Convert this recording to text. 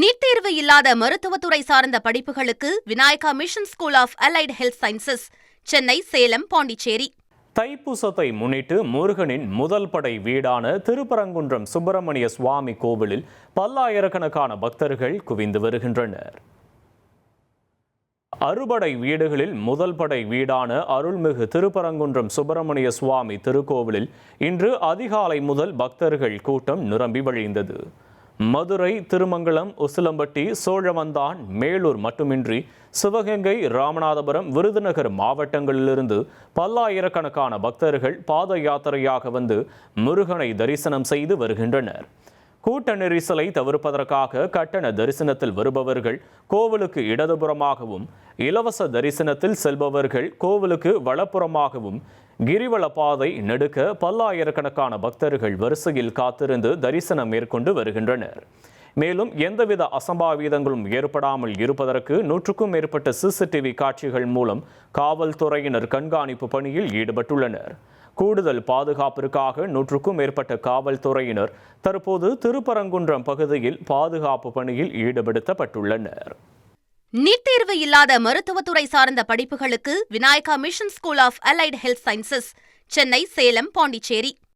NEET தேர்வு இல்லாத மருத்துவத்துறை சார்ந்த படிப்புகளுக்கு Vinayaka mission school of allied health sciences Chennai Salem Pondicherry. தைப்பூசத்தை முன்னிட்டு முருகனின் முதல் படை வீடான திருப்பரங்குன்றம் சுப்பிரமணிய சுவாமி கோவிலில் பல்லாயிரக்கணக்கான பக்தர்கள் குவிந்து வருகின்றனர். அறுபடை வீடுகளில் முதல் படை வீடான அருள்மிகு திருப்பரங்குன்றம் சுப்பிரமணிய சுவாமி திருக்கோவிலில் இன்று அதிகாலை முதல் பக்தர்கள் கூட்டம் நிரம்பி வழிந்தது. மதுரை திருமங்கலம் உசிலம்பட்டி சோழவந்தான் மேலூர் மட்டுமின்றி சிவகங்கை ராமநாதபுரம் விருதுநகர் மாவட்டங்களிலிருந்து பல்லாயிரக்கணக்கான பக்தர்கள் பாத யாத்திரையாக வந்து முருகனை தரிசனம் செய்து வருகின்றனர். கூட்ட நெரிசலை தவிர்ப்பதற்காக கட்டண தரிசனத்தில் வருபவர்கள் கோவிலுக்கு இடதுபுறமாகவும் இலவச தரிசனத்தில் செல்பவர்கள் கோவிலுக்கு வலப்புறமாகவும் கிரிவல பாதை நெடுக்க பல்லாயிரக்கணக்கான பக்தர்கள் வரிசையில் காத்திருந்து தரிசனம் மேற்கொண்டு வருகின்றனர். மேலும் எந்தவித அசம்பாவிதங்களும் ஏற்படாமல் இருப்பதற்கு நூற்றுக்கும் மேற்பட்ட சிசிடிவி காட்சிகள் மூலம் காவல்துறையினர் கண்காணிப்பு பணியில் ஈடுபட்டுள்ளனர். கூடுதல் பாதுகாப்பிற்காக நூற்றுக்கும் மேற்பட்ட காவல்துறையினர் தற்போது திருப்பரங்குன்றம் பகுதியில் பாதுகாப்பு பணியில் ஈடுபடுத்தப்பட்டுள்ளனர். நீட் தேர்வு இல்லாத மருத்துவத்துறை சார்ந்த படிப்புகளுக்கு Vinayaka mission school of allied health sciences Chennai Salem Pondicherry.